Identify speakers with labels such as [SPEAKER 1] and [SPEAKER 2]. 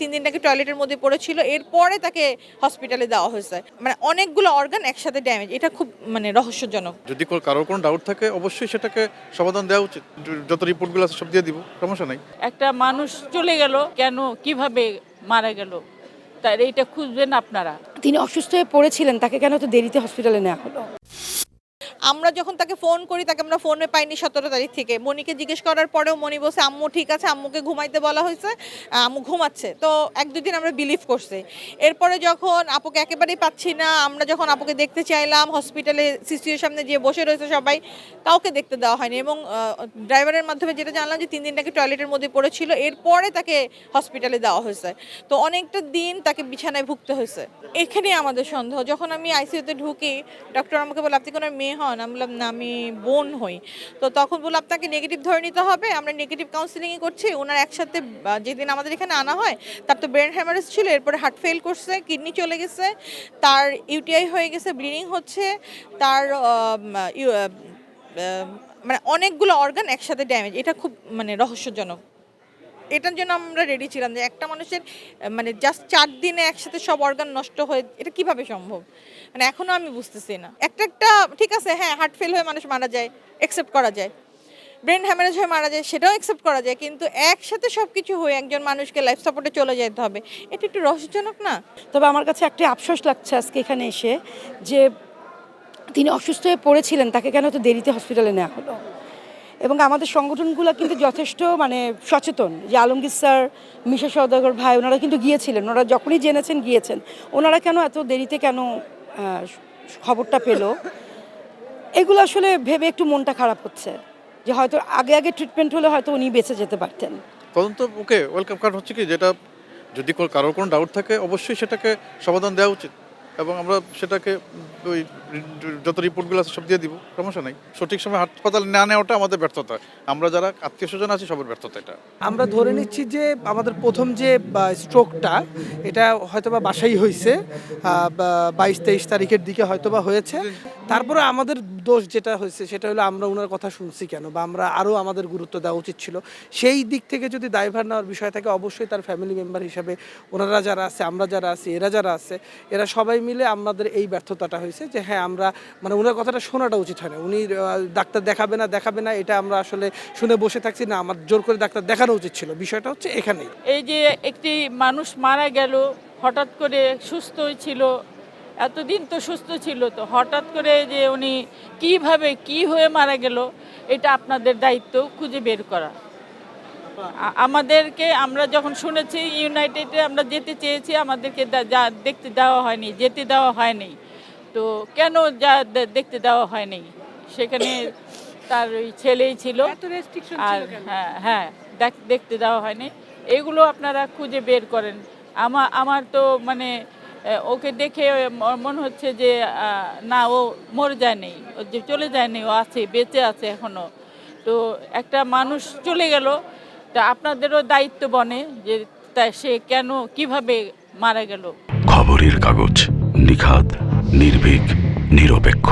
[SPEAKER 1] তিন দিন নাকি টয়লেটের মধ্যে পড়েছিল এরপরে তাকে হসপিটালে দেওয়া হয়েছে। মানে অনেকগুলো অর্গান একসাথে ড্যামেজ এটা খুব মানে রহস্যজনক।
[SPEAKER 2] যদি কারোর কোনো ডাউট থাকে অবশ্যই সেটাকে সমাধান দেওয়া উচিত। যত রিপোর্টগুলো আছে সব দিয়ে দিব সমস্যা নাই।
[SPEAKER 3] একটা মানুষ চলে গেল কেন কীভাবে মারা গেল? তার এইটা খুঁজবেন আপনারা।
[SPEAKER 4] তিনি অসুস্থ হয়ে পড়েছিলেন তাকে কেন তো দেরিতে হসপিটালে নেওয়া হলো?
[SPEAKER 1] আমরা যখন তাকে ফোন করি, তাকে আমরা ফোনে পাইনি সতেরো তারিখ থেকে। মনিকে জিজ্ঞেস করার পরেও মনি বলছে, আম্মু, ঠিক আছে, আম্মুকে ঘুমাইতে বলা হয়েছে আম্মু ঘুমাচ্ছে। তো এক দুদিন আমরা বিলিভ করছি। এরপরে যখন আপুকে একেবারেই পাচ্ছি না, আমরা যখন আপুকে দেখতে চাইলাম হসপিটালে সিসিওর সামনে যে বসে রয়েছে সবাই, কাউকে দেখতে দেওয়া হয়নি এবং ড্রাইভারের মাধ্যমে যেটা জানলাম যে তিন দিন নাকি টয়লেটের মধ্যে পড়েছিল, এরপরে তাকে হসপিটালে দেওয়া হয়েছে। তো অনেকটা দিন তাকে বিছানায় ভুগতে হয়েছে। এখানেই আমাদের সন্দেহ। যখন আমি আইসিইউতে ঢুকি ডক্টর আমাকে বলে, আপনি কোনো মেয়ে হন? আমি বললাম, না, আমি বোন হই। তো তখন বলল, আপনাকে নেগেটিভ ধরে নিতে হবে, আমরা নেগেটিভ কাউন্সিলিংই করছি। ওনার একসাথে যেদিন আমাদের এখানে আনা হয়, তার তো ব্রেন হ্যামারেজ ছিল, এরপরে হার্ট ফেল করছে কিডনি চলে গেছে, তার ইউটিআই হয়ে গেছে ব্লিডিং হচ্ছে, তার মানে অনেকগুলো অর্গান একসাথে ড্যামেজ এটা খুব মানে রহস্যজনক। এটার জন্য আমরা রেডি ছিলাম যে একটা মানুষের মানে জাস্ট চার দিনে একসাথে সব অর্গান নষ্ট হয়ে, এটা কীভাবে সম্ভব? মানে এখনও আমি বুঝতেছি না। একটা একটা, ঠিক আছে হ্যাঁ হার্ট ফেল হয়ে মানুষ মারা যায় অ্যাকসেপ্ট করা যায়। ব্রেন হ্যামারেজ হয়ে মারা যায়, সেটাও একসেপ্ট করা যায়, কিন্তু একসাথে সব কিছু হয়ে একজন মানুষকে লাইফ সাপোর্টে চলে যেতে হবে, এটা একটু রহস্যজনক না?
[SPEAKER 4] তবে আমার কাছে একটা আফসোস লাগছে আজকে এখানে এসে যে তিনি অসুস্থ হয়ে পড়েছিলেন, তাকে কেন তো দেরিতে হসপিটালে নেওয়া হলো? এবং আমাদের সংগঠনগুলো কিন্তু যথেষ্ট মানে সচেতন। যে আলমগীর স্যার, মিশা সওদাগর ভাই, ওনারা কিন্তু গিয়েছিলেন। ওনারা যখনই জেনেছেন, গিয়েছেন। ওনারা কেন এত দেরিতে কেন খবরটা পেল? এগুলো আসলে ভেবে একটু মনটা খারাপ হচ্ছে। যে হয়তো আগে আগে ট্রিটমেন্ট হলে হয়তো উনি বেঁচে যেতে পারতেন।
[SPEAKER 2] তদন্ত, ওকে ওয়েলকাম কার্ড হচ্ছে কি, যেটা যদি কারোর কোনো ডাউট থাকে, অবশ্যই সেটাকে সমাধান দেওয়া উচিত। এবং আমরা সেটাকে ওই যত রিপোর্টগুলো আছে সব দিয়ে দিব, সমস্যা নাই। সঠিক সময় হাসপাতালে না নেওয়াটা আমাদের ব্যর্থতা। আমরা যারা আত্মীয় স্বজন আছি, সবার ব্যর্থতা এটা।
[SPEAKER 5] আমরা ধরে নিচ্ছি যে আমাদের প্রথম যে স্ট্রোকটা, এটা হয়তোবা বাসাই হয়েছে বাইশ তেইশ তারিখের দিকে হয়তোবা হয়েছে। তারপরে আমাদের দোষ যেটা হয়েছে সেটা হলো আমরা ওনার কথা শুনছি কেন বা আমরা আরও আমাদের গুরুত্ব দেওয়া উচিত ছিল। সেই দিক থেকে যদি দায়ভার নেওয়ার বিষয় থাকে, অবশ্যই তার ফ্যামিলি মেম্বার হিসাবে ওনারা যারা আছে, আমরা যারা আছি, এরা যারা আছে, এরা সবাই মিলে আমাদের এই ব্যর্থতাটা হয়েছে যে হ্যাঁ আমরা মানে ওনার কথাটা শোনাটা উচিত হয় না। উনি ডাক্তার দেখাবে না দেখাবে না, এটা আমরা আসলে শুনে বসে থাকছি, না, আমার জোর করে ডাক্তার দেখানো উচিত ছিল। বিষয়টা হচ্ছে এখানেই।
[SPEAKER 3] এই যে একটি মানুষ মারা গেল, হঠাৎ করে সুস্থ ছিল এতদিন তো সুস্থ ছিল তো হঠাৎ করে যে উনি কীভাবে কি হয়ে মারা গেল এটা আপনাদের দায়িত্ব খুঁজে বের করা। আমাদেরকে আমরা যখন শুনেছি ইউনাইটেডে আমরা যেতে চেয়েছি আমাদেরকে যা দেখতে দেওয়া হয়নি যেতে দেওয়া হয়নি। তো কেন যা দেখতে দেওয়া হয়নি? সেখানে তার ওই ছেলেই ছিল। আর হ্যাঁ হ্যাঁ দেখ- দেখতে দেওয়া হয়নি। এগুলো আপনারা খুঁজে বের করেন। আমার আমার তো মানে ওকে দেখে মনে হচ্ছে যে না, ও মরে যায়নি, ও যে চলে যায়নি, ও আছে, বেঁচে আছে এখনও তো একটা মানুষ চলে গেল, তা আপনাদেরও দায়িত্ব বনে যে, তা সে কেন, কীভাবে মারা গেল?
[SPEAKER 6] খবরের কাগজ নিখাত নির্ভীক, নিরপেক্ষ।